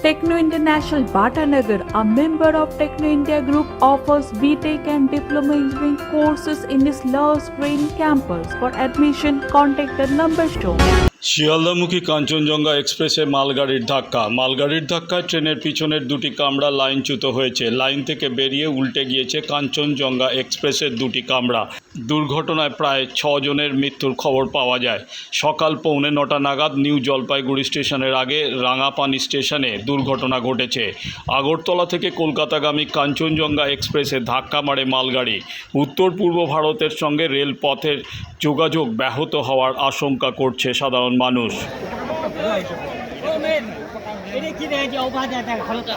Techno International Bhatanagar, a member of Techno India Group, offers BTEC and Diploma Engineering courses in its Love Green campus. For admission, contact the number shown. শিয়ালদামুখী Kanchenjunga এক্সপ্রেসে মালগাড়ির ধাক্কা মালগাড়ির ধাক্কায় ট্রেনের পিছনের দুটি কামরা লাইনচ্যুত হয়েছে লাইন থেকে বেরিয়ে উল্টে গিয়েছে কাঞ্চনজঙ্ঘা এক্সপ্রেসের দুটি কামরা দুর্ঘটনায় প্রায় ছজনের মৃত্যুর খবর পাওয়া যায় সকাল পৌনে নটা নাগাদ নিউ জলপাইগুড়ি স্টেশনের আগে রাঙাপানি স্টেশনে দুর্ঘটনা ঘটেছে আগরতলা থেকে কলকাতাগামী কাঞ্চনজঙ্ঘা এক্সপ্রেসে ধাক্কা মারে মালগাড়ি উত্তর পূর্ব ভারতের সঙ্গে রেলপথের যোগাযোগ ব্যাহত হওয়ার আশঙ্কা করছে সাধারণ মানুষ এটা কি দেখে যে অবাধ ভালোটা